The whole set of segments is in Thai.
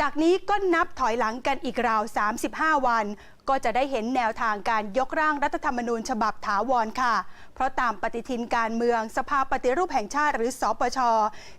จากนี้ก็นับถอยหลังกันอีกราว 35 วัน ก็จะได้เห็นแนวทางการยกร่างรัฐธรรมนูญฉบับถาวรค่ะ เพราะตามปฏิทินการเมืองสภาปฏิรูปแห่งชาติหรือสอปช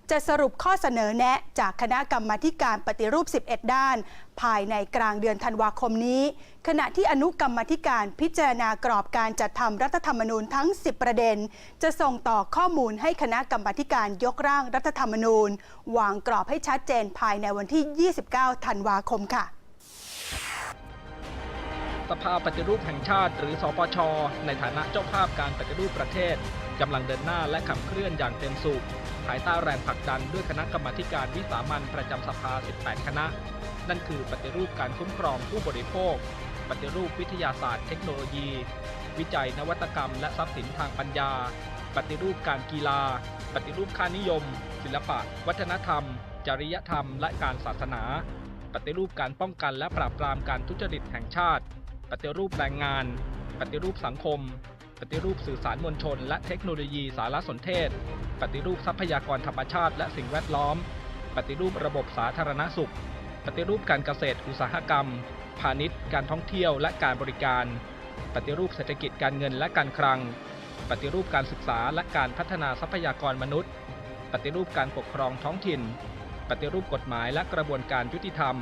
จะสรุปข้อเสนอแนะจากคณะกรรมาการปฏิรูป 11 ด้าน ภายในกลางเดือนธันวาคมนี้ ขณะที่อนุกรรมธิการพิจารณากรอบการจัดทำรัฐธรรมนูญทั้ง 10 ประเด็น จะส่งต่อข้อมูลให้คณะกรรมาธิการยกร่างรัฐธรรมนูญวางกรอบให้ชัดเจนภายในวันที่ 29 ธันวาคมค่ะ สภาปฏิรูปแห่งชาติ หรือสปช ในฐานะเจ้าภาพการปฏิรูปประเทศกำลังเดินหน้าและขับเคลื่อนอย่างเต็มสูบภายใต้แรงผลักดันด้วยคณะกรรมาการวิสามันประจำสภา 18 คณะ นั่นคือปฏิรูปการคุ้มครองผู้บริโภค ปฏิรูปวิทยาศาสตร์เทคโนโลยี วิจัยนวัตกรรม และทรัพย์สินทางปัญญา ปฏิรูปการกีฬา ปฏิรูปค่านิยม ศิลปะ วัฒนธรรม จริยธรรม และการศาสนา ปฏิรูปการป้องกันและปราบปรามการทุจริตแห่งชาติ ปฏิรูปแรงงาน ปฏิรูปสังคม ปฏิรูปสื่อสารมวลชน และเทคโนโลยีสารสนเทศ ปฏิรูปทรัพยากรธรรมชาติ และสิ่งแวดล้อม ปฏิรูประบบสาธารณสุข ปฏิรูปการเกษตรอุตสาหกรรม พาณิชย์ การท่องเที่ยวและการบริการ ปฏิรูปเศรษฐกิจการเงินและการคลัง ปฏิรูปการศึกษาและการพัฒนาทรัพยากรมนุษย์ ปฏิรูปการปกครองท้องถิ่น ปฏิรูปกฎหมายและกระบวนการยุติธรรม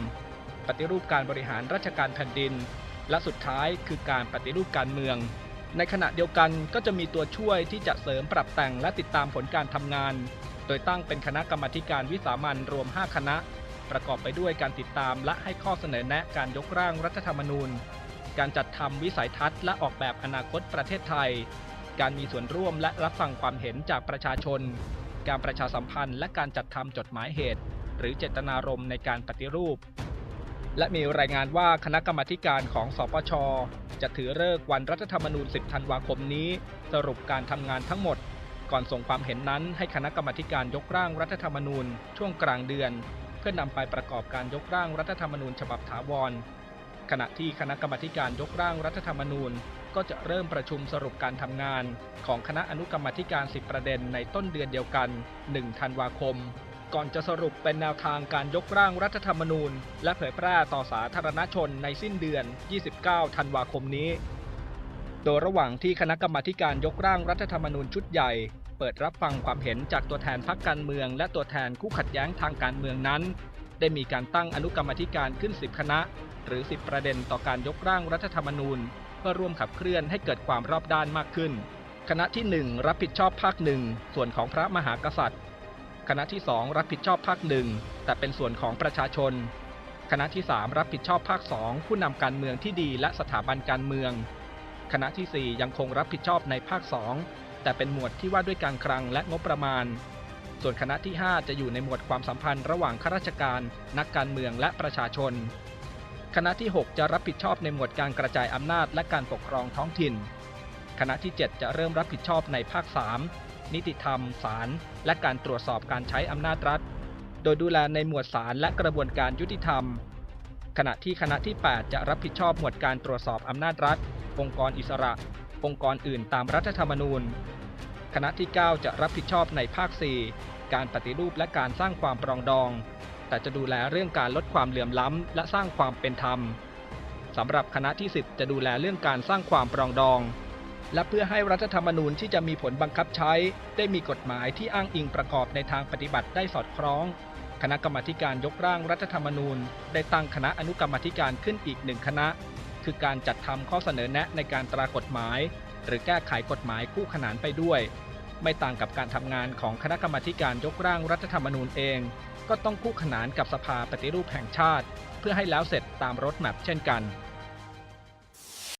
ปฏิรูปการบริหารราชการแผ่นดิน และสุดท้ายคือการปฏิรูปการเมือง ในขณะเดียวกันก็จะมีตัวช่วยที่จะเสริมปรับแต่งและติดตามผลการทำงาน โดยตั้งเป็นคณะกรรมการวิสามันรวม 5 คณะ ประกอบไปด้วยการติดตามและให้ข้อเสนอแนะการยกร่างรัฐธรรมนูญ การจัดทำวิสัยทัศน์และออกแบบอนาคตประเทศไทย การมีส่วนร่วมและรับฟังความเห็นจากประชาชน การประชาสัมพันธ์และการจัดทำจดหมายเหตุ หรือเจตนารมณ์ในการปฏิรูป และมีรายงานว่าคณะกรรมการของสปช จะถือเลิกวันรัฐธรรมนูญ 10 ธันวาคมนี้ สรุปการทำงานทั้งหมด ก่อนส่งความเห็นนั้นให้คณะกรรมการยกร่างรัฐธรรมนูญ ช่วงกลางเดือน เพื่อนำไปประกอบการยกร่างรัฐธรรมนูญฉบับถาวร ขณะที่คณะกรรมการยกร่างรัฐธรรมนูญ ก็จะเริ่มประชุมสรุปการทำงาน ของคณะอนุกรรมธิการ 10 ประเด็นในต้นเดือนเดียวกัน 1 ธันวาคม ก่อนจะสรุปเป็นแนวทางการยกร่างรัฐธรรมนูญ และเผยแพร่ต่อสาธารณชนในสิ้นเดือน 29 ธันวาคมนี้ โดยระหว่างที่คณะกรรมาการยกร่างรัฐธรรมนูญชุดใหญ่ เปิดรับฟังความเห็นจากตัวแทนพรรคการเมือง และตัวแทนคู่ขัดแย้งทางการเมืองนั้น ได้มีการตั้งอนุกรรมธิการขึ้น 10 คณะ หรือ 10 ประเด็นต่อการยกร่างรัฐธรรมนูญ เพื่อร่วมขับเคลื่อนให้เกิดความรอบด้านมากขึ้นคณะที่ 1 รับผิดชอบภาคหนึ่งส่วนของพระมหากษัตริย์ คณะที่ 2 รับผิดชอบภาคหนึ่งแต่เป็นส่วนของประชาชน คณะที่ 3 รับผิดชอบภาค 2 ผู้นำการเมืองที่ดีและสถาบันการเมือง คณะทีสี่ 4 ยังคงรับผิดชอบในภาค 2 แต่เป็นหมวดที่ว่าด้วยการคลังและงบประมาณ ส่วนคณะที่ 5 จะอยู่ในหมวดความสัมพันธ์ระหว่างข้าราชการ นักการเมืองและประชาชน คณะที่ 6 จะรับผิดชอบในหมวดการกระจายอำนาจและการปกครองท้องถิ่น คณะที่ 7 จะเริ่มรับผิดชอบในภาค 3 นิติธรรม ศาล และการตรวจสอบการใช้อำนาจรัฐ โดยดูแลในหมวดศาลและกระบวนการยุติธรรม ขณะที่คณะที่ 8 จะรับผิดชอบหมวดการตรวจสอบอำนาจรัฐ องค์กรอิสระ องค์กรอื่นตามรัฐธรรมนูญ คณะที่ 9 จะรับผิดชอบในภาค 4 การปฏิรูปและการสร้างความปรองดอง แต่จะดูแลเรื่องการลดความเหลื่อมล้ำ และสร้างความเป็นธรรมสำหรับคณะที่ 10 จะดูแลเรื่องการสร้างความปรองดอง และเพื่อให้รัฐธรรมนูญที่จะมีผลบังคับใช้ ได้มีกฎหมายที่อ้างอิงประกอบในทางปฏิบัติได้สอดคล้อง คณะกรรมการยกร่างรัฐธรรมนูญ ได้ตั้งคณะอนุกรรมธิการขึ้นอีกหนึ่งคณะ คือการจัดทำข้อเสนอแนะในการตรากฎหมาย หรือแก้ไขกฎหมายคู่ขนานไปด้วย ไม่ต่างกับการทำงานของคณะกรรมการยกร่างรัฐธรรมนูญเอง ก็ต้องคู่ขนานกับสภาปฏิรูปแห่งชาติ เพื่อให้แล้วเสร็จตามรถแมพเช่นกัน